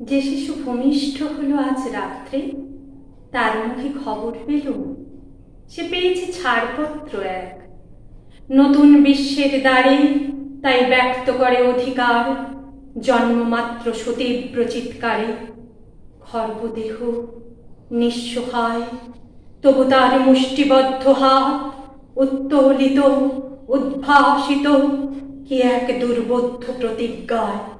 যে শিশু ভূমিষ্ঠ হলো আজ রাত্রে, তার মুখে খবর পেল, সে পেয়েছে ছাড়পত্র এক। নতুন বিশ্বের দ্বারে তাই ব্যক্ত করে অধিকার, জন্মমাত্র সতীব্র চিৎকারে। খর্বদেহ নিঃস্ব হয়, তবু তার মুষ্টিবদ্ধ হাত উত্তোলিত, উদ্ভাসিত, কি এক দুর্বোধ্য প্রতিজ্ঞায়।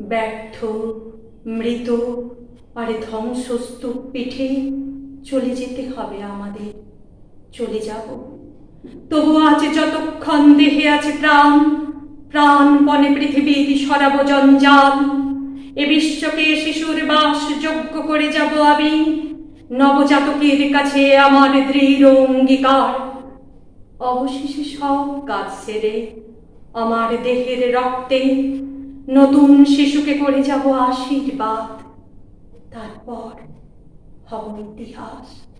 ব্যর্থ, মৃত, আর ধ্বংসস্তূপ পিঠে চলে যেতে হবে আমাদের। চলে যাব। তবু আছে যতক্ষণ দেহে আছে প্রাণ, প্রাণপণে পৃথিবীর সরাব জঞ্জাল। এ বিশ্বকে শিশুর বাস যোগ্য করে যাব আমি, নবজাতকের কাছে আমার দৃঢ় অঙ্গীকার। অবশেষে সব কাজ সেরে, আমার দেহের রক্তে নতুন শিশুকে করে যাব আশীর্বাদ। তারপর হব ইতিহাস।